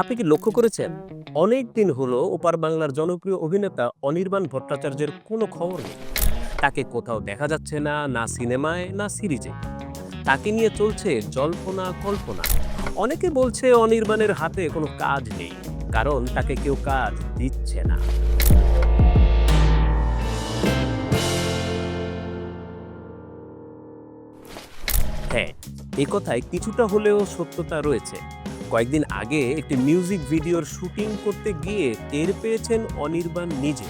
আপনি কি লক্ষ্য করেছেন? অনেক দিন হলো ওপার বাংলার জনপ্রিয় অভিনেতা অনির্বাণ ভট্টাচার্যের কোনো খবর নেই। তাকে কোথাও দেখা যাচ্ছে না না সিনেমায়, না সিরিজে। তাকে নিয়ে চলছে জল্পনা কল্পনা। অনেকে বলছে অনির্বাণের হাতে কোনো কাজ নেই, কারণ তাকে কেউ কাজ দিচ্ছে না। হ্যাঁ এ কথায় কিছুটা হলেও সত্যতা রয়েছে। কয়েকদিন আগে একটি মিউজিক ভিডিওর শুটিং করতে গিয়ে টের পেয়েছেন অনির্বাণ নিজে।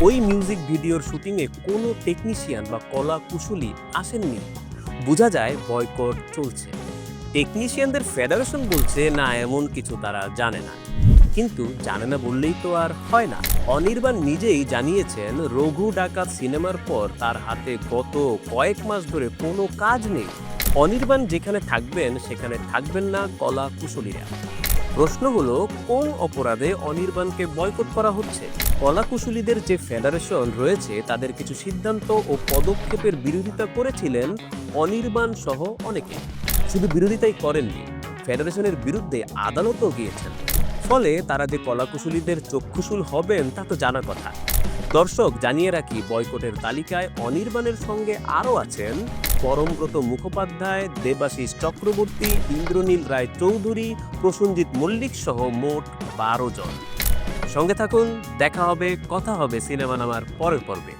ওই মিউজিক ভিডিওর শুটিংয়ে কোনো টেকনিশিয়ান বা কলা কুশলী আসেননি। বোঝা যায় বয়কট চলছে। টেকনিশিয়ানদের ফেডারেশন বলছে, না, এমন কিছু তারা জানে না। কিন্তু জানে না বললেই তো আর হয় না। অনির্বাণ নিজেই জানিয়েছেন, রঘু ডাকাত সিনেমার পর তার হাতে গত কয়েক মাস ধরে কোনো কাজ নেই। অনির্বাণ যেখানে থাকবেন, সেখানে থাকবেন না কলা কুশলীরা। প্রশ্ন হলো, কোন অপরাধে অনির্বাণকে বয়কট করা হচ্ছে? কলা কুশলীদের যে ফেডারেশন রয়েছে, তাদের কিছু সিদ্ধান্ত ও পদক্ষেপের বিরোধিতা করেছিলেন অনির্বাণ সহ অনেকে। শুধু বিরোধিতাই করেননি, ফেডারেশনের বিরুদ্ধে আদালতও গিয়েছেন। ফলে তারা যে কলাকুশলীদের চক্ষুশূল হবেন, তা তো জানা কথা। দর্শক, জানিয়ে রাখি, বয়কটের তালিকায় অনির্বাণের সঙ্গে আরও আছেন পরমব্রত মুখোপাধ্যায়, দেবাশিস চক্রবর্তী, ইন্দ্রনীল রায় চৌধুরী প্রসঞ্জিৎ মল্লিক সহ মোট বারো জন। সঙ্গে থাকুন, দেখা হবে, কথা হবে সিনেমা নামার পরের পর্বে।